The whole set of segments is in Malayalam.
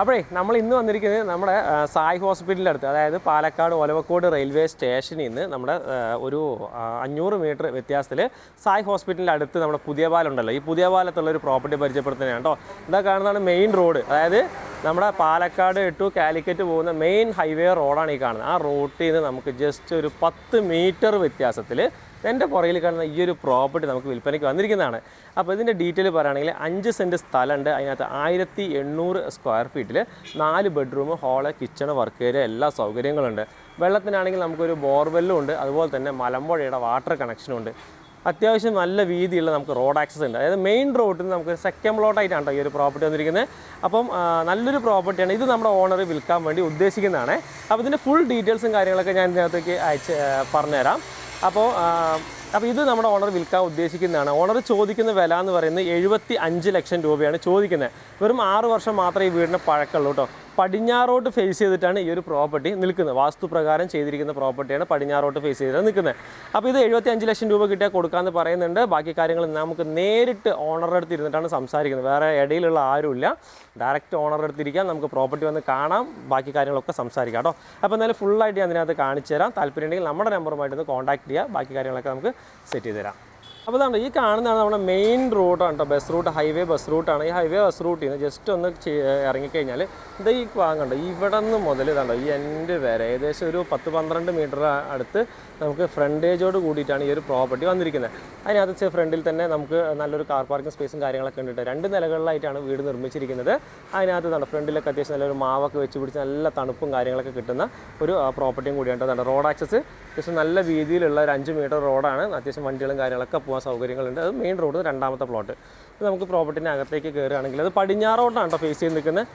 അപ്പോഴേ നമ്മൾ ഇന്ന് വന്നിരിക്കുന്നത് നമ്മുടെ സായി ഹോസ്പിറ്റലിന്റെ അടുത്ത്. അതായത് പാലക്കാട് ഒലവക്കോട് റെയിൽവേ സ്റ്റേഷനിൽ നിന്ന് നമ്മുടെ ഒരു അഞ്ഞൂറ് മീറ്റർ വ്യത്യാസത്തിൽ സായ് ഹോസ്പിറ്റലിന്റെ അടുത്ത് നമ്മുടെ പുതിയ പാലം ഉണ്ടല്ലോ. ഈ പുതിയ പാലത്തുള്ള ഒരു പ്രോപ്പർട്ടി പരിചയപ്പെടുത്തുന്നതാണ് കേട്ടോ. ഇതാ കാണുന്നതാണ് മെയിൻ റോഡ്. അതായത് നമ്മുടെ പാലക്കാട് ടു കാലിക്കറ്റ് പോകുന്ന മെയിൻ ഹൈവേ റോഡാണ് ഈ കാണുന്നത്. ആ റോട്ടിൽ നിന്ന് നമുക്ക് ജസ്റ്റ് ഒരു പത്ത് മീറ്റർ വ്യത്യാസത്തിൽ എന്റെ പുറകിൽ കാണുന്ന ഈ ഒരു പ്രോപ്പർട്ടി നമുക്ക് വിൽപ്പനയ്ക്ക് വന്നിരിക്കുന്നതാണ്. അപ്പോൾ ഇതിന്റെ ഡീറ്റെയിൽ പറയുകയാണെങ്കിൽ അഞ്ച് സെന്റ് സ്ഥലമുണ്ട്. അതിനകത്ത് ആയിരത്തി എണ്ണൂറ് സ്ക്വയർ ഫീറ്റിൽ നാല് bedroom hall kitchen work area എല്ലാ സൗകര്യങ്ങളുണ്ട്. വെള്ളത്തിനാണെങ്കിൽ നമുക്കൊരു ബോർവെല്ലും ഉണ്ട്. അതുപോലെ തന്നെ മലമ്പുഴയുടെ വാട്ടർ കണക്ഷനും ഉണ്ട്. അത്യാവശ്യം നല്ല വീതിയുള്ള നമുക്ക് റോഡ് ആക്സസ് ഉണ്ട്. അതായത് മെയിൻ റോഡിൽ നിന്ന് നമുക്ക് സെക്കൻഡ് പ്ലോട്ടായിട്ടാണ് ഈ ഒരു പ്രോപ്പർട്ടി വന്നിരിക്കുന്നത്. അപ്പം നല്ലൊരു പ്രോപ്പർട്ടിയാണ്. ഇത് നമ്മുടെ ഓണർ വിൽക്കാൻ വേണ്ടി ഉദ്ദേശിക്കുന്നതാണ്. അപ്പോൾ ഇതിന്റെ ഫുൾ ഡീറ്റെയിൽസും കാര്യങ്ങളൊക്കെ ഞാൻ ഇതിനകത്തേക്ക് അയച്ച് പറഞ്ഞുതരാം. അപ്പോൾ അപ്പോൾ ഇത് നമ്മുടെ ഓണർ വിൽക്കാൻ ഉദ്ദേശിക്കുന്നതാണ്. ഓണർ ചോദിക്കുന്ന വില എന്ന് പറയുന്നത് എഴുപത്തി ലക്ഷം രൂപയാണ് ചോദിക്കുന്നത്. വെറും ആറ് വർഷം മാത്രമേ ഈ വീടിന് പഴക്കമുള്ളൂ കേട്ടോ. പടിഞ്ഞാറോട്ട് ഫേസ് ചെയ്തിട്ടാണ് ഈ ഒരു പ്രോപ്പർട്ടി നിൽക്കുന്നത്. വാസ്തുപ്രകാരം ചെയ്തിരിക്കുന്ന പ്രോപ്പർട്ടിയാണ് പടിഞ്ഞാറോട്ട് ഫേസ് ചെയ്ത് നിൽക്കുന്നത്. അപ്പോൾ ഇത് എഴുപത്തി അഞ്ച് ലക്ഷം രൂപ കിട്ടിയാൽ കൊടുക്കാമെന്ന് പറയുന്നുണ്ട്. ബാക്കി കാര്യങ്ങൾ നമുക്ക് നേരിട്ട് ഓണറുടെ അടുത്ത് ഇരുന്നിട്ടാണ് സംസാരിക്കുന്നത്. വേറെ ഇടയിലുള്ള ആരുമില്ല. ഡയറക്റ്റ് ഓണറുടെ അടുത്തിരിക്കാം നമുക്ക് പ്രോപ്പർട്ടി വന്ന് കാണാം. ബാക്കി കാര്യങ്ങളൊക്കെ സംസാരിക്കാം കേട്ടോ. അപ്പോൾ എന്തായാലും ഫുള്ളായിട്ട് ഞാൻ അതിനകത്ത് കാണിച്ചു തരാം. താല്പര്യം ഉണ്ടെങ്കിൽ നമ്മുടെ നമ്പറുമായിട്ട് ഒന്ന് കോൺടാക്ട് ചെയ്യുക ബാക്കി കാര്യങ്ങളൊക്കെ നമുക്ക് സെറ്റ് ചെയ്ത് തരാം. അപ്പോൾ അതാണ് ഈ കാണുന്നതാണ് നമ്മുടെ മെയിൻ റൂട്ടാണ് കേട്ടോ. ബസ് റൂട്ട് ഹൈവേ ബസ് റൂട്ടാണ് ഈ ഹൈവേ ബസ് റൂട്ടിൽ നിന്ന് ജസ്റ്റ് ഒന്ന് ഇറങ്ങിക്കഴിഞ്ഞാൽ ഇത് ഈ ഭാഗമുണ്ട് ഇവിടെ നിന്ന് മുതൽ ഇതാണ്ടോ ഈ എന്റെ വരെ ഏകദേശം ഒരു പത്ത് പന്ത്രണ്ട് മീറ്റർ അടുത്ത് നമുക്ക് ഫ്രണ്ടേജോട് കൂടിയിട്ടാണ് ഈ ഒരു പ്രോപ്പർട്ടി വന്നിരിക്കുന്നത്. അതിനകത്ത് ഫ്രണ്ടിൽ തന്നെ നമുക്ക് നല്ലൊരു കാർ പാർക്കിംഗ് സ്പേസും കാര്യങ്ങളൊക്കെ ഉണ്ട് രണ്ട് നിലകളിലായിട്ടാണ് വീട് നിർമ്മിച്ചിരിക്കുന്നത്. അതിനകത്ത് തന്നെ ഫ്രണ്ടിലൊക്കെ അത്യാവശ്യം നല്ലൊരു മാവൊക്കെ വെച്ച് പിടിച്ച് നല്ല തണുപ്പും കാര്യങ്ങളൊക്കെ കിട്ടുന്ന ഒരു പ്രോപ്പർട്ടിയും കൂടിയാണ്. റോഡ് ആക്സസ് അത്യാവശ്യം നല്ല രീതിയിലുള്ള ഒരു അഞ്ച് മീറ്റർ റോഡാണ് അത്യാവശ്യം വണ്ടികളും കാര്യങ്ങളൊക്കെ സൗകര്യങ്ങളുണ്ട്. അത് മെയിൻ റോഡ് രണ്ടാമത്തെ പ്ലോട്ട് നമുക്ക് പ്രോപ്പർട്ടിന്റെ അകത്തേക്ക് കയറുകയാണെങ്കിൽ അത് പടിഞ്ഞാറോട്ടാണ് കേട്ടോ ഫേസ് ചെയ്ത് നിൽക്കുന്നത്.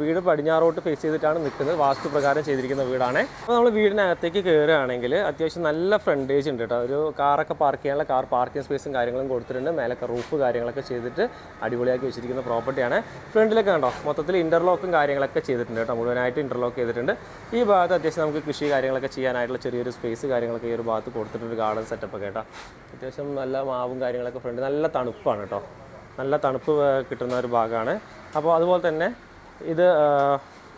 വീട് പടിഞ്ഞാറോട്ട് ഫേസ് ചെയ്തിട്ടാണ് നിൽക്കുന്നത്. വാസ്തു പ്രകാരം ചെയ്തിരിക്കുന്ന വീടാണ്. അപ്പോൾ നമ്മൾ വീടിനകത്തേക്ക് കയറുകയാണെങ്കിൽ അത്യാവശ്യം നല്ല ഫ്രണ്ടേജ് ഉണ്ട് കേട്ടോ. ഒരു കാറൊക്കെ പാർക്ക് ചെയ്യാനുള്ള കാർ പാർക്കിംഗ് സ്പേസും കാര്യങ്ങളും കൊടുത്തിട്ടുണ്ട്. മേലൊക്കെ റൂഫ് കാര്യങ്ങളൊക്കെ ചെയ്തിട്ട് അടിപൊളിയാക്കി വെച്ചിരിക്കുന്ന പ്രോപ്പർട്ടിയാണ് ഫ്രണ്ടിലൊക്കെ കണ്ടോ? മൊത്തത്തിൽ ഇന്റർലോക്കും കാര്യങ്ങളൊക്കെ ചെയ്തിട്ടുണ്ട് കേട്ടോ. മുഴുവനായിട്ട് ഇന്റർലോക്ക് ചെയ്തിട്ടുണ്ട്. ഈ ഭാഗത്ത് അത്യാവശ്യം നമുക്ക് കൃഷി കാര്യങ്ങളൊക്കെ ചെയ്യാനായിട്ടുള്ള ചെറിയൊരു സ്പേസ് കാര്യങ്ങളൊക്കെ ഈ ഒരു ഭാഗത്ത് കൊടുത്തിട്ടുണ്ട്. ഗാർഡൻ സെറ്റപ്പ് ഒക്കെ കേട്ടോ. അത്യാവശ്യം നല്ല മാവും കാര്യങ്ങളൊക്കെ ഫ്രണ്ട് നല്ല തണുപ്പാണ് കേട്ടോ. നല്ല തണുപ്പ് കിട്ടുന്ന ഒരു ഭാഗമാണ്. അപ്പോൾ അതുപോലെ തന്നെ ഇത്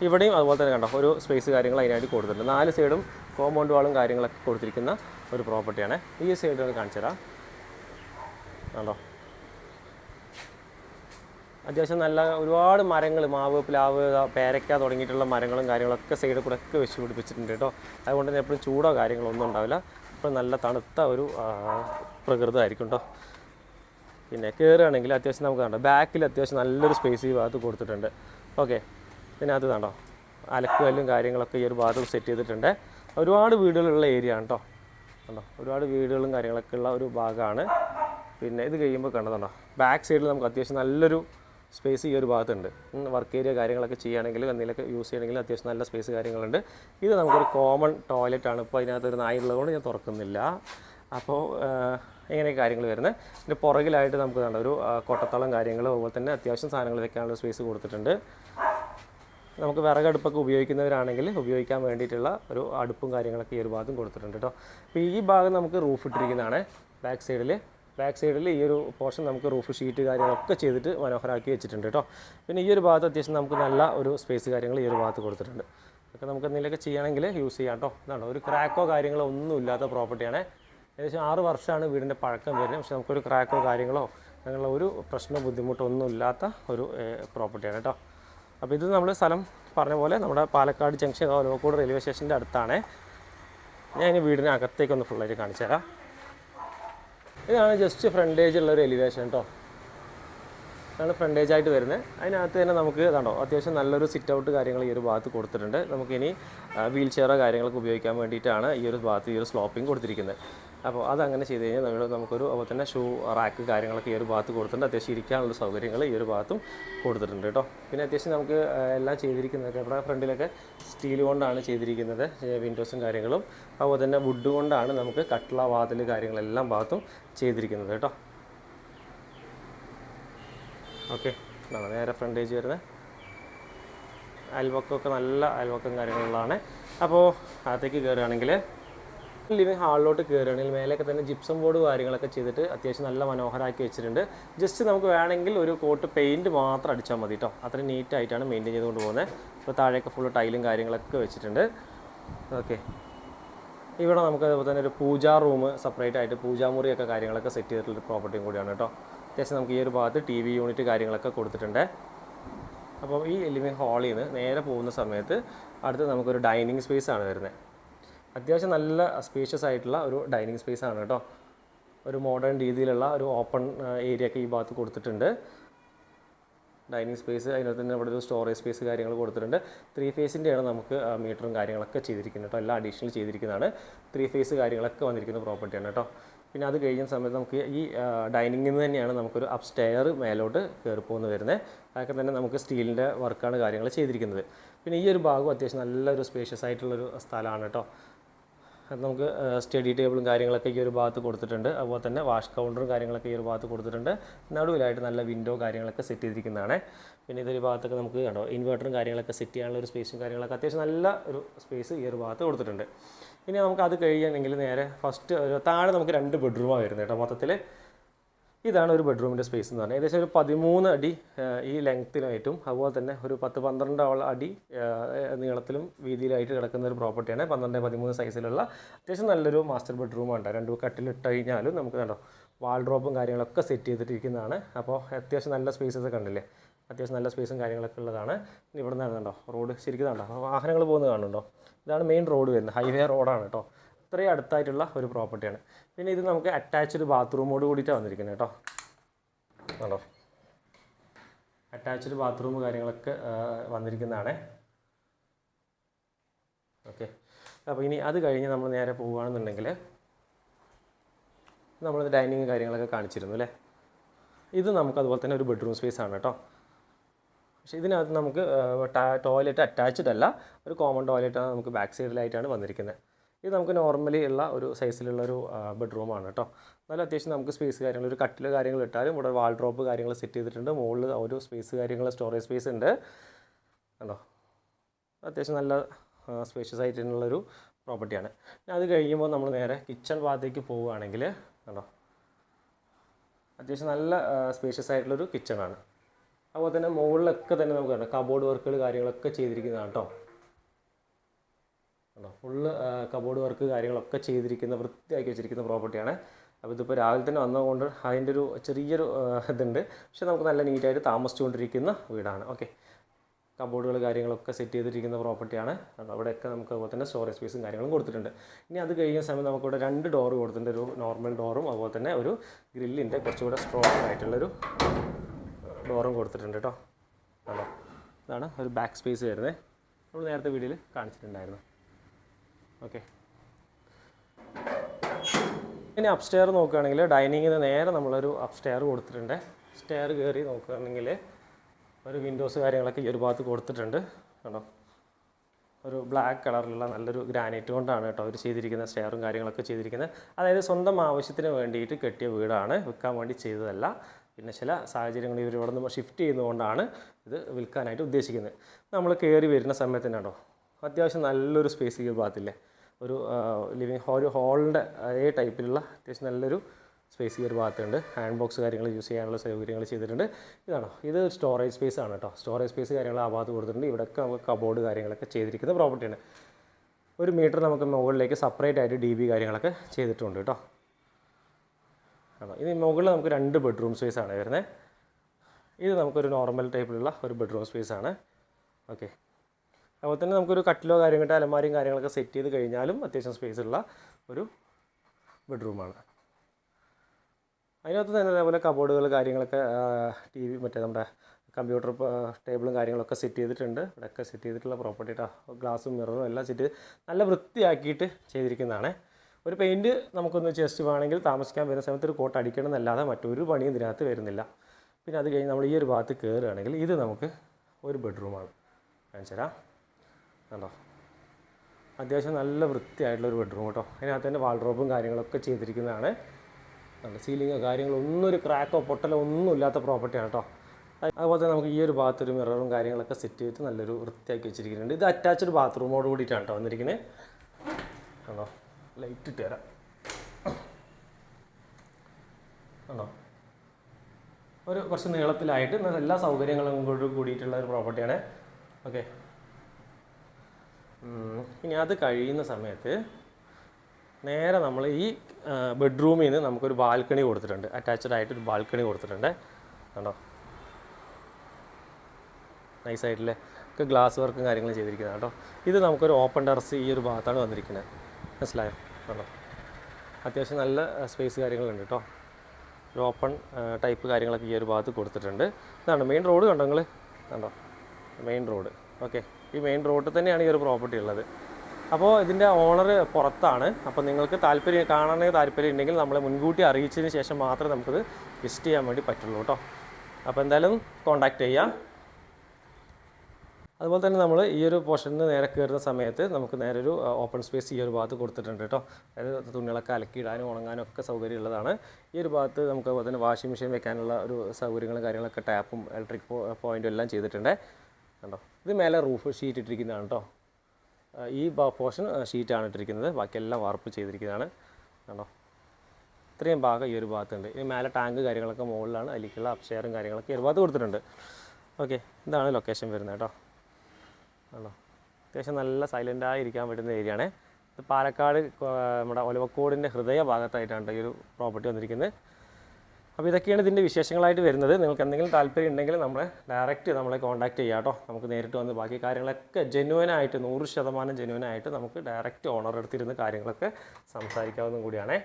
ഇവിടെയും അതുപോലെ തന്നെ കണ്ടോ ഒരു സ്പേസ് കാര്യങ്ങൾ അതിനായിട്ട് കൊടുത്തിട്ടുണ്ട്. നാല് സൈഡും കോമ്പൗണ്ട് വാളും കാര്യങ്ങളൊക്കെ കൊടുത്തിരിക്കുന്ന ഒരു പ്രോപ്പർട്ടിയാണ് ഈ സൈഡ് ഒന്ന് കാണിച്ചു തരാം. കണ്ടോ? അത്യാവശ്യം നല്ല ഒരുപാട് മരങ്ങൾ മാവ് പ്ലാവ് പേരയ്ക്ക തുടങ്ങിയിട്ടുള്ള മരങ്ങളും കാര്യങ്ങളൊക്കെ സൈഡിൽ കൂടെ ഒക്കെ വെച്ച് പിടിപ്പിച്ചിട്ടുണ്ട് കേട്ടോ. അതുകൊണ്ട് തന്നെ എപ്പോഴും ചൂടോ കാര്യങ്ങളോ ഒന്നും ഉണ്ടാവില്ല. ഇപ്പോൾ നല്ല തണുത്ത ഒരു പ്രകൃതമായിരിക്കും കേട്ടോ. പിന്നെ കയറുകയാണെങ്കിൽ അത്യാവശ്യം നമുക്ക് കണ്ടോ ബാക്കിൽ അത്യാവശ്യം നല്ലൊരു സ്പേസ് ഈ ഭാഗത്ത് കൊടുത്തിട്ടുണ്ട്. ഓക്കെ. ഇതിനകത്ത് കണ്ടോ? അലക്കുകല്ലും കാര്യങ്ങളൊക്കെ ഈ ഒരു ഭാഗത്ത് സെറ്റ് ചെയ്തിട്ടുണ്ട്. ഒരുപാട് വീടുകളുള്ള ഏരിയ ആണ് കേട്ടോ കണ്ടോ? ഒരുപാട് വീടുകളും കാര്യങ്ങളൊക്കെ ഉള്ള ഒരു ഭാഗമാണ്. പിന്നെ ഇത് കഴിയുമ്പോൾ കണ്ടതുണ്ടോ ബാക്ക് സൈഡിൽ നമുക്ക് അത്യാവശ്യം നല്ലൊരു സ്പേസ് ഈ ഒരു ഭാഗത്തുണ്ട്. വർക്ക് ഏരിയ കാര്യങ്ങളൊക്കെ ചെയ്യുകയാണെങ്കിലും എന്തെങ്കിലുമൊക്കെ യൂസ് ചെയ്യണമെങ്കിൽ അത്യാവശ്യം നല്ല സ്പേസ് കാര്യങ്ങളുണ്ട്. ഇത് നമുക്കൊരു കോമൺ ടോയ്ലറ്റ് ആണ്. ഇപ്പോൾ അതിനകത്ത് ഒരു നായ ഉള്ളതുകൊണ്ട് ഞാൻ തുറക്കുന്നില്ല. അപ്പോൾ ഇങ്ങനെ കാര്യങ്ങൾ വരുന്നത്. പിന്നെ പുറകിലായിട്ട് നമുക്ക് കണ്ട? ഒരു കൊട്ടത്തളം കാര്യങ്ങൾ അതുപോലെ തന്നെ അത്യാവശ്യം സാധനങ്ങൾ വെക്കാനുള്ള സ്പേസ് കൊടുത്തിട്ടുണ്ട്. നമുക്ക് വിറകടുപ്പൊക്കെ ഉപയോഗിക്കുന്നവരാണെങ്കിൽ ഉപയോഗിക്കാൻ വേണ്ടിയിട്ടുള്ള ഒരു അടുപ്പും കാര്യങ്ങളൊക്കെ ഈ ഒരു ഭാഗത്തും കൊടുത്തിട്ടുണ്ട് കേട്ടോ. അപ്പോൾ ഈ ഭാഗം നമുക്ക് റൂഫ് ഇട്ടിരിക്കുന്നതാണ്. ബാക്ക് സൈഡിൽ ബാക്ക് സൈഡിൽ ഈ ഒരു പോർഷൻ നമുക്ക് റൂഫ് ഷീറ്റ് കാര്യങ്ങളൊക്കെ ചെയ്തിട്ട് മനോഹരമാക്കി വെച്ചിട്ടുണ്ട് കേട്ടോ. പിന്നെ ഈ ഒരു ഭാഗത്ത് അത്യാവശ്യം നമുക്ക് നല്ല ഒരു സ്പേസ് കാര്യങ്ങൾ ഈ ഒരു ഭാഗത്ത് കൊടുത്തിട്ടുണ്ട്. അതൊക്കെ നമുക്ക് എന്തെങ്കിലുമൊക്കെ ചെയ്യണമെങ്കിൽ യൂസ് ചെയ്യാം കേട്ടോ. ഇതാണ് ഒരു ക്രാക്കോ കാര്യങ്ങളോ ഒന്നും ഇല്ലാത്ത പ്രോപ്പർട്ടിയാണ് ഏകദേശം ആറ് വർഷമാണ് വീടിന്റെ പഴക്കം വരുന്നത്. പക്ഷേ നമുക്കൊരു ക്രാക്കോ കാര്യങ്ങളോ അങ്ങനെയുള്ള ഒരു പ്രശ്നമോ ബുദ്ധിമുട്ടോ ഒന്നും ഇല്ലാത്ത ഒരു പ്രോപ്പർട്ടിയാണ് കേട്ടോ. അപ്പോൾ ഇത് നമ്മൾ സ്ഥലം പറഞ്ഞ പോലെ നമ്മുടെ പാലക്കാട് ജംഗ്ഷൻ ലോക്കോട് റെയിൽവേ സ്റ്റേഷന്റെ അടുത്താണ്. ഞാൻ ഇനി വീടിന് അകത്തേക്കൊന്ന് ഫുള്ളായിട്ട് കാണിച്ചു തരാം. ഇതാണ് ജസ്റ്റ് ഫ്രണ്ടേജ് ഉള്ള ഒരു എലിവേഷൻ കേട്ടോ ഇതാണ് ഫ്രണ്ടേജ് ആയിട്ട് വരുന്നത്. അതിനകത്ത് തന്നെ നമുക്ക് കണ്ടോ അത്യാവശ്യം നല്ലൊരു സിറ്റ് ഔട്ട് കാര്യങ്ങൾ ഈ ഒരു ഭാഗത്ത് കൊടുത്തിട്ടുണ്ട്. നമുക്കിനി വീൽ ചെയറോ കാര്യങ്ങളൊക്കെ ഉപയോഗിക്കാൻ വേണ്ടിയിട്ടാണ് ഈ ഒരു ഭാഗത്ത് ഈ ഒരു സ്ലോപ്പിംഗ് കൊടുത്തിരിക്കുന്നത്. അപ്പോൾ അതങ്ങനെ ചെയ്ത് കഴിഞ്ഞാൽ നമ്മൾ നമുക്കൊരു അപ്പോൾ തന്നെ ഷൂ റാക്ക് കാര്യങ്ങളൊക്കെ ഈ ഒരു ഭാഗത്ത് കൊടുത്തിട്ടുണ്ട്. അത്യാവശ്യം ഇരിക്കാനുള്ള സൗകര്യങ്ങൾ ഈ ഒരു ഭാഗത്തും കൊടുത്തിട്ടുണ്ട് കേട്ടോ. പിന്നെ അത്യാവശ്യം നമുക്ക് എല്ലാം ചെയ്തിരിക്കുന്നത് ഇവിടെ ഫ്രണ്ടിലൊക്കെ സ്റ്റീൽ കൊണ്ടാണ് ചെയ്തിരിക്കുന്നത് വിൻഡോസും കാര്യങ്ങളും. അതുപോലെ തന്നെ വുഡ് കൊണ്ടാണ് നമുക്ക് കട്ട്ള വാതിൽ കാര്യങ്ങളെല്ലാം ഭാഗത്തും ചെയ്തിരിക്കുന്നത് കേട്ടോ. ഓക്കെ ഇതാണ് നേരെ ഫ്രണ്ടേജ് വരുന്നത്. അയൽവക്കമൊക്കെ നല്ല അയൽവക്കം കാര്യങ്ങളുള്ളതാണ്. അപ്പോൾ അകത്തേക്ക് കയറുകയാണെങ്കിൽ ലിവിങ് ഹാളിലോട്ട് കയറുകയാണെങ്കിൽ മേലെയൊക്കെ തന്നെ ജിപ്സം ബോർഡ് കാര്യങ്ങളൊക്കെ ചെയ്തിട്ട് അത്യാവശ്യം നല്ല മനോഹരമാക്കി വെച്ചിട്ടുണ്ട്. ജസ്റ്റ് നമുക്ക് വേണമെങ്കിൽ ഒരു കോട്ട് പെയിന്റ് മാത്രം അടിച്ചാൽ മതി കേട്ടോ അത്രയും നീറ്റായിട്ടാണ് മെയിന്റെയിൻ ചെയ്തുകൊണ്ട് പോകുന്നത്. ഇപ്പോൾ താഴെയൊക്കെ ഫുള്ള് ടൈലും കാര്യങ്ങളൊക്കെ വെച്ചിട്ടുണ്ട്. ഓക്കെ ഇവിടെ നമുക്ക് അതുപോലെ തന്നെ ഒരു പൂജാ റൂം സെപ്പറേറ്റ് ആയിട്ട് പൂജാമുറിയൊക്കെ കാര്യങ്ങളൊക്കെ സെറ്റ് ചെയ്തിട്ടുള്ള പ്രോപ്പർട്ടിയും കൂടിയാണ് കേട്ടോ അത്യാവശ്യം നമുക്ക് ഈ ഒരു ഭാഗത്ത് ടി വി യൂണിറ്റ് കാര്യങ്ങളൊക്കെ കൊടുത്തിട്ടുണ്ട്. അപ്പോൾ ഈ ലിവിങ് ഹാളിൽ നിന്ന് നേരെ പോകുന്ന സമയത്ത് അടുത്ത് നമുക്കൊരു ഡൈനിങ് സ്പേസ് ആണ് വരുന്നത്. അത്യാവശ്യം നല്ല സ്പേഷ്യസ് ആയിട്ടുള്ള ഒരു ഡൈനിങ് സ്പേസ് ആണ് കേട്ടോ. ഒരു മോഡേൺ രീതിയിലുള്ള ഒരു ഓപ്പൺ ഏരിയ ഒക്കെ ഈ ഭാഗത്ത് കൊടുത്തിട്ടുണ്ട്. ഡൈനിങ് സ്പേസ് അതിനകത്ത് തന്നെ ഇവിടെ ഒരു സ്റ്റോറേജ് സ്പേസ് കാര്യങ്ങൾ കൊടുത്തിട്ടുണ്ട്. ത്രീ ഫേസിന്റെയാണ് നമുക്ക് മീറ്ററും കാര്യങ്ങളൊക്കെ ചെയ്തിരിക്കുന്നത് കേട്ടോ. എല്ലാം അഡീഷണൽ ചെയ്തിരിക്കുന്നതാണ്. ത്രീ ഫേസ് കാര്യങ്ങളൊക്കെ വന്നിരിക്കുന്ന പ്രോപ്പർട്ടിയാണ് കേട്ടോ. പിന്നെ അത് കഴിഞ്ഞ സമയത്ത് നമുക്ക് ഈ ഡൈനിങ്ങിൽ നിന്ന് തന്നെയാണ് നമുക്കൊരു അപ് സ്റ്റെയർ മേലോട്ട് കയറി പോകുന്ന വരുന്നത്. അതൊക്കെ തന്നെ നമുക്ക് സ്റ്റീലിന്റെ വർക്കാണ് കാര്യങ്ങൾ ചെയ്തിരിക്കുന്നത്. പിന്നെ ഈ ഒരു ഭാഗം അത്യാവശ്യം നല്ലൊരു സ്പേഷ്യസ് ആയിട്ടുള്ളൊരു സ്ഥലമാണ് കേട്ടോ. നമുക്ക് സ്റ്റഡി ടേബിളും കാര്യങ്ങളൊക്കെ ഈ ഒരു ഭാഗത്ത് കൊടുത്തിട്ടുണ്ട്. അതുപോലെ തന്നെ വാഷ് കൗണ്ടറും കാര്യങ്ങളൊക്കെ ഈ ഒരു ഭാഗത്ത് കൊടുത്തിട്ടുണ്ട്. നടുവിലായിട്ട് നല്ല വിൻഡോ കാര്യങ്ങളൊക്കെ സെറ്റ് ചെയ്തിരിക്കുന്നതാണ്. പിന്നെ ഇതൊരു ഭാഗത്തൊക്കെ നമുക്ക് കണ്ടോ ഇൻവേർട്ടറും കാര്യങ്ങളൊക്കെ സെറ്റ് ചെയ്യാനുള്ള ഒരു സ്പേസും കാര്യങ്ങളൊക്കെ അത്യാവശ്യം നല്ല ഒരു സ്പേസ് ഈ ഒരു ഭാഗത്ത് കൊടുത്തിട്ടുണ്ട്. ഇനി നമുക്ക് അത് കഴിയുകയാണെങ്കിൽ നേരെ ഫസ്റ്റ് ഒരു താഴെ നമുക്ക് രണ്ട് ബെഡ്റൂമാണ് വരുന്നത് കേട്ടോ മൊത്തത്തിൽ ഇതാണ് ഒരു ബെഡ്റൂമിന്റെ സ്പേസ് എന്ന് പറഞ്ഞാൽ ഏകദേശം ഒരു പതിമൂന്ന് അടി ഈ ലെങ്ത്തിനായിട്ടും അതുപോലെ തന്നെ ഒരു പത്ത് പന്ത്രണ്ടോളം അടി നീളത്തിലും വീതിയിലായിട്ട് കിടക്കുന്ന ഒരു പ്രോപ്പർട്ടിയാണ് പന്ത്രണ്ട് പതിമൂന്ന് സൈസിലുള്ള അത്യാവശ്യം നല്ലൊരു മാസ്റ്റർ ബെഡ്റൂമാണ് രണ്ട് കട്ടിലിട്ട് കഴിഞ്ഞാലും നമുക്ക് കണ്ടോ വാൾഡ്രോപ്പും കാര്യങ്ങളൊക്കെ സെറ്റ് ചെയ്തിട്ടിരിക്കുന്നതാണ്. അപ്പോൾ അത്യാവശ്യം നല്ല സ്പേസസ് കണ്ടില്ലേ? അത്യാവശ്യം നല്ല സ്പേസും കാര്യങ്ങളൊക്കെ ഉള്ളതാണ്. ഇവിടെ നിന്ന് കണ്ടോ റോഡ് ശരിക്കും കണ്ടോ വാഹനങ്ങൾ പോകുന്നത് കാണുന്നുണ്ടോ? ഇതാണ് മെയിൻ റോഡ് വരുന്നത് ഹൈവേ റോഡാണ് കേട്ടോ. ഇത്രയും അടുത്തായിട്ടുള്ള ഒരു പ്രോപ്പർട്ടിയാണ് പിന്നെ ഇത് നമുക്ക് അറ്റാച്ച്ഡ് ബാത്റൂമോട് കൂടിയിട്ടാണ് വന്നിരിക്കുന്നത് കേട്ടോ. കണ്ടോ? അറ്റാച്ച്ഡ് ബാത്റൂം കാര്യങ്ങളൊക്കെ വന്നിരിക്കുന്നതാണ്. ഓക്കെ അപ്പോൾ ഇനി അത് കഴിഞ്ഞ് നമ്മൾ നേരെ പോവുകയാണെന്നുണ്ടെങ്കിൽ നമ്മൾ ഡൈനിങ് കാര്യങ്ങളൊക്കെ കാണിച്ചിരുന്നു അല്ലേ? ഇത് നമുക്ക് അതുപോലെ തന്നെ ഒരു ബെഡ്റൂം സ്പേസ് ആണ് കേട്ടോ. പക്ഷേ ഇതിനകത്ത് നമുക്ക് ടോയ്ലറ്റ് അറ്റാച്ച്ഡ് അല്ല ഒരു കോമൺ ടോയ്ലറ്റ് നമുക്ക് ബാക്ക് സൈഡിലായിട്ടാണ് വന്നിരിക്കുന്നത്. ഇത് നമുക്ക് നോർമലി ഉള്ള ഒരു സൈസിലുള്ള ഒരു ബെഡ്റൂമാണ് കേട്ടോ നല്ല അത്യാവശ്യം നമുക്ക് സ്പേസ് കാര്യങ്ങൾ ഒരു കട്ടിൽ കാര്യങ്ങൾ ഇട്ടാലും ഇവിടെ വാൾ ഡ്രോപ്പ് കാര്യങ്ങൾ സെറ്റ് ചെയ്തിട്ടുണ്ട്. മുകളിൽ ഒരു സ്പേസ് കാര്യങ്ങൾ സ്റ്റോറേജ് സ്പേസ് ഉണ്ട്. കണ്ടോ? അത്യാവശ്യം നല്ല സ്പേഷ്യസ് ആയിട്ടുള്ളൊരു പ്രോപ്പർട്ടിയാണ് അത് കഴിയുമ്പോൾ നമ്മൾ നേരെ കിച്ചൺ ഭാഗത്തേക്ക് പോവുകയാണെങ്കിൽ കണ്ടോ? അത്യാവശ്യം നല്ല സ്പേഷ്യസ് ആയിട്ടുള്ളൊരു കിച്ചണാണ് അതുപോലെ തന്നെ മുകളിലൊക്കെ തന്നെ നമുക്ക് കബോർഡ് വർക്കുകൾ കാര്യങ്ങളൊക്കെ ചെയ്തിരിക്കുന്നതാണ് കേട്ടോ കണ്ടോ ഫുള്ള് കബോർഡ് വർക്ക് കാര്യങ്ങളൊക്കെ ചെയ്തിരിക്കുന്ന വൃത്തിയാക്കി വെച്ചിരിക്കുന്ന പ്രോപ്പർട്ടിയാണ് അപ്പോൾ ഇതിപ്പോൾ രാവിലെ തന്നെ വന്നതുകൊണ്ട് അതിന്റെ ഒരു ചെറിയൊരു ഇതുണ്ട്. പക്ഷെ നമുക്ക് നല്ല നീറ്റായിട്ട് താമസിച്ചുകൊണ്ടിരിക്കുന്ന വീടാണ്. ഓക്കെ കബോർഡുകൾ കാര്യങ്ങളൊക്കെ സെറ്റ് ചെയ്തിരിക്കുന്ന പ്രോപ്പർട്ടിയാണ് അവിടെയൊക്കെ നമുക്ക് അതുപോലെ തന്നെ സ്റ്റോറേജ് സ്പേസും കാര്യങ്ങളും കൊടുത്തിട്ടുണ്ട്. ഇനി അത് കഴിയുന്ന സമയം നമുക്കിവിടെ രണ്ട് ഡോർ കൊടുത്തിട്ടുണ്ട്. ഒരു നോർമൽ ഡോറും അതുപോലെ തന്നെ ഒരു ഗ്രില്ലിന്റെ കുറച്ചുകൂടെ സ്ട്രോങ് ആയിട്ടുള്ളൊരു ഡോറും കൊടുത്തിട്ടുണ്ട് കേട്ടോ. കണ്ടോ? ഇതാണ് ഒരു ബാക്ക് സ്പേസ് വരുന്നത്. നമ്മൾ നേരത്തെ വീഡിയോയിൽ കാണിച്ചിട്ടുണ്ടായിരുന്നു. ഓക്കെ. ഇനി അപ്സ്റ്റെയർ നോക്കുകയാണെങ്കിൽ ഡൈനിങ്ങിന് നേരെ നമ്മളൊരു അപ്സ്റ്റെയർ കൊടുത്തിട്ടുണ്ട്. സ്റ്റെയർ കയറി നോക്കുകയാണെങ്കിൽ ഒരു വിൻഡോസ് കാര്യങ്ങളൊക്കെ ഈ ഒരു ഭാഗത്ത് കൊടുത്തിട്ടുണ്ട്. കണ്ടോ? ഒരു ബ്ലാക്ക് കളറിലുള്ള നല്ലൊരു ഗ്രാനൈറ്റ് കൊണ്ടാണ് കേട്ടോ അവർ ചെയ്തിരിക്കുന്ന സ്റ്റെയറും കാര്യങ്ങളൊക്കെ ചെയ്തിരിക്കുന്നത്. അതായത് സ്വന്തം ആവശ്യത്തിന് വേണ്ടിയിട്ട് കെട്ടിയ വീടാണ്. വിൽക്കാൻ വേണ്ടി ചെയ്തതല്ല. പിന്നെ ചില സാഹചര്യങ്ങൾ ഇവർ ഇവിടെ നിന്ന് ഷിഫ്റ്റ് ചെയ്യുന്നതുകൊണ്ടാണ് ഇത് വിൽക്കാനായിട്ട് ഉദ്ദേശിക്കുന്നത്. നമ്മൾ കയറി വരുന്ന സമയത്തിനാണോ അത്യാവശ്യം നല്ലൊരു സ്പേസ് ഈ ഭാഗത്തില്ലേ? ഒരു ലിവിങ് ഒരു ഹാളിന്റെ അതേ ടൈപ്പിലുള്ള അത്യാവശ്യം നല്ലൊരു സ്പേസ് ഈ ഒരു ഭാഗത്തുണ്ട്. ഹാൻഡ് ബോക്സ് കാര്യങ്ങൾ യൂസ് ചെയ്യാനുള്ള സൗകര്യങ്ങൾ ചെയ്തിട്ടുണ്ട്. ഇതാണോ? ഇത് സ്റ്റോറേജ് സ്പേസ് ആണ് കേട്ടോ സ്റ്റോറേജ് സ്പേസ് കാര്യങ്ങൾ ആ ഭാഗത്ത് കൊടുത്തിട്ടുണ്ട്. ഇവിടെയൊക്കെ നമുക്ക് കബോർഡ് കാര്യങ്ങളൊക്കെ ചെയ്തിരിക്കുന്ന പ്രോപ്പർട്ടിയാണ് ഒരു മീറ്റർ നമുക്ക് മുകളിലേക്ക് സെപ്പറേറ്റ് ആയിട്ട് ഡി ബി കാര്യങ്ങളൊക്കെ ചെയ്തിട്ടുണ്ട് കേട്ടോ ആണോ ഇനി മുകളിൽ നമുക്ക് രണ്ട് ബെഡ്റൂം സ്പേസ് ആണ് വരുന്നത്. ഇത് നമുക്കൊരു നോർമൽ ടൈപ്പിലുള്ള ഒരു ബെഡ്റൂം സ്പേസ് ആണ്. ഓക്കെ അതുപോലെ തന്നെ നമുക്കൊരു കട്ടിലോ കാര്യങ്ങളോ അലമാരിയും കാര്യങ്ങളൊക്കെ സെറ്റ് ചെയ്ത് കഴിഞ്ഞാലും അത്യാവശ്യം സ്പേസ് ഉള്ള ഒരു ബെഡ്റൂമാണ് അതിനകത്ത് തന്നെ അതേപോലെ കബോർഡുകൾ കാര്യങ്ങളൊക്കെ ടി വി മറ്റേ നമ്മുടെ കമ്പ്യൂട്ടർ ടേബിളും കാര്യങ്ങളൊക്കെ സെറ്റ് ചെയ്തിട്ടുണ്ട്. ഇവിടെയൊക്കെ സെറ്റ് ചെയ്തിട്ടുള്ള പ്രോപ്പർട്ടി ഗ്ലാസും മിററും എല്ലാം സെറ്റ് നല്ല വൃത്തിയാക്കിയിട്ട് ചെയ്തിരിക്കുന്നതാണ്. ഒരു പെയിന്റ് നമുക്കൊന്ന് ജസ്റ്റ് വേണമെങ്കിൽ താമസിക്കാൻ വരുന്ന സമയത്ത് ഒരു കോട്ട് അടിക്കണം എന്നല്ലാതെ മറ്റൊരു പണിയും ഇതിനകത്ത് വരുന്നില്ല. പിന്നെ അത് കഴിഞ്ഞ് നമ്മൾ ഈ ഒരു ഭാഗത്ത് കയറുകയാണെങ്കിൽ ഇത് നമുക്ക് ഒരു ബെഡ്റൂമാണ് കാണിച്ചു തരാം കണ്ടോ? അത്യാവശ്യം നല്ല വൃത്തിയായിട്ടുള്ള ഒരു ബെഡ്റൂം കേട്ടോ. അതിനകത്ത് തന്നെ വാൾഡ്രോപ്പും കാര്യങ്ങളൊക്കെ ചെയ്തിരിക്കുന്നതാണ്. നല്ല സീലിങ്ങോ കാര്യങ്ങളോ ഒന്നും ഒരു ക്രാക്കോ പൊട്ടലോ ഒന്നും ഇല്ലാത്ത പ്രോപ്പർട്ടിയാണ് കേട്ടോ. അത് അതുപോലെ തന്നെ നമുക്ക് ഈ ഒരു ബാത്റൂം മിററും കാര്യങ്ങളൊക്കെ സെറ്റ് ചെയ്തിട്ട് നല്ലൊരു വൃത്തിയാക്കി വെച്ചിരിക്കുന്നുണ്ട്. ഇത് അറ്റാച്ച്ഡ് ബാത്റൂമോട് കൂടിയിട്ടാണ് കേട്ടോ വന്നിരിക്കുന്നത് ആണോ ലൈറ്റ് ഇട്ട് തരാം. ആണോ ഒരു കുറച്ച് നീളത്തിലായിട്ട് എല്ലാ സൗകര്യങ്ങളും കൂടി കൂടിയിട്ടുള്ള ഒരു പ്രോപ്പർട്ടിയാണ് ഓക്കെ ഇനി അത് കഴിയുന്ന സമയത്ത് നേരെ നമ്മൾ ഈ ബെഡ്റൂമിൽ നിന്ന് നമുക്കൊരു ബാൽക്കണി കൊടുത്തിട്ടുണ്ട്. അറ്റാച്ച്ഡ് ആയിട്ട് ഒരു ബാൽക്കണി കൊടുത്തിട്ടുണ്ട്. കണ്ടോ? നൈസ് ആയിട്ടില്ലേ? ഒക്കെ ഗ്ലാസ് വർക്കും കാര്യങ്ങളും ചെയ്തിരിക്കുന്നത് കേട്ടോ. ഇത് നമുക്കൊരു ഓപ്പൺ ടെറസ് ഈ ഒരു ഭാഗത്താണ് വന്നിരിക്കുന്നത്. മനസ്സിലായോ? കണ്ടോ? അത്യാവശ്യം നല്ല സ്പേസ് കാര്യങ്ങളുണ്ട് കേട്ടോ. ഒരു ഓപ്പൺ ടൈപ്പ് കാര്യങ്ങളൊക്കെ ഈ ഒരു ഭാഗത്ത് കൊടുത്തിട്ടുണ്ട്. ഇതാണ് മെയിൻ റോഡ് കണ്ടോ നിങ്ങൾ കണ്ടോ? മെയിൻ റോഡ് ഓക്കെ ഈ മെയിൻ റോഡിൽ തന്നെയാണ് ഈ ഒരു പ്രോപ്പർട്ടി ഉള്ളത്. അപ്പോൾ ഇതിന്റെ ഓണർ പുറത്താണ്. അപ്പോൾ നിങ്ങൾക്ക് താല്പര്യം കാണാൻ താല്പര്യം ഉണ്ടെങ്കിൽ നമ്മളെ മുൻകൂട്ടി അറിയിച്ചതിന് ശേഷം മാത്രമേ നമുക്കത് വിസിറ്റ് ചെയ്യാൻ വേണ്ടി പറ്റുള്ളൂ കേട്ടോ അപ്പോൾ എന്തായാലും കോൺടാക്റ്റ് ചെയ്യാം. അതുപോലെ തന്നെ നമ്മൾ ഈ ഒരു പോർഷനിൽ നേരെ കയറുന്ന സമയത്ത് നമുക്ക് നേരെ ഒരു ഓപ്പൺ സ്പേസ് ഈ ഒരു ഭാഗത്ത് കൊടുത്തിട്ടുണ്ട് കേട്ടോ അതായത് തുണികളൊക്കെ അലക്കിയിടാനും ഉണങ്ങാനും ഒക്കെ സൗകര്യമുള്ളതാണ്. ഈ ഒരു ഭാഗത്ത് നമുക്ക് അതുപോലെ തന്നെ വാഷിംഗ് മെഷീൻ വെക്കാനുള്ള ഒരു സൗകര്യങ്ങളും കാര്യങ്ങളൊക്കെ ടാപ്പും ഇലക്ട്രിക് പോയിന്റും എല്ലാം ചെയ്തിട്ടുണ്ട്. കണ്ടോ? ഇത് മേലെ റൂഫ് ഷീറ്റ് ഇട്ടിരിക്കുന്നതാണ് കേട്ടോ ഈ പോർഷൻ ഷീറ്റാണ് ഇട്ടിരിക്കുന്നത്. ബാക്കിയെല്ലാം വാർപ്പ് ചെയ്തിരിക്കുന്നതാണ്. കണ്ടോ? ഇത്രയും ഭാഗം ഈ ഒരു ഭാഗത്തുണ്ട്. ഈ മേലെ ടാങ്ക് കാര്യങ്ങളൊക്കെ മുകളിലാണ്. അതിലേക്കുള്ള അപ്ഷെയറും കാര്യങ്ങളൊക്കെ ഈ ഒരു ഭാഗത്ത് കൊടുത്തിട്ടുണ്ട്. ഓക്കെ ഇതാണ് ലൊക്കേഷൻ വരുന്നത് കേട്ടോ ആണോ അത്യാവശ്യം നല്ല സൈലന്റായി ഇരിക്കാൻ പറ്റുന്ന ഏരിയ ആണ് ഇത് പാലക്കാട് നമ്മുടെ ഒലവക്കോടിന്റെ ഹൃദയ ഭാഗത്തായിട്ടാണ് ട്ടോ ഈ ഒരു പ്രോപ്പർട്ടി വന്നിരിക്കുന്നത്. അപ്പോൾ ഇതൊക്കെയാണ് ഇതിന്റെ വിശേഷങ്ങളായിട്ട് വരുന്നത്. നിങ്ങൾക്ക് എന്തെങ്കിലും താല്പര്യം ഉണ്ടെങ്കിൽ നമ്മളെ ഡയറക്റ്റ് നമ്മളെ കോൺടാക്ട് ചെയ്യാം കേട്ടോ. നമുക്ക് നേരിട്ട് വന്ന് ബാക്കി കാര്യങ്ങളൊക്കെ ജെന്യുവനായിട്ട് നൂറ് ശതമാനം ജെന്യുവനായിട്ട് നമുക്ക് ഡയറക്റ്റ് ഓണർ എടുത്തിരുന്ന് കാര്യങ്ങളൊക്കെ സംസാരിക്കാവുന്നതും കൂടിയാണേ.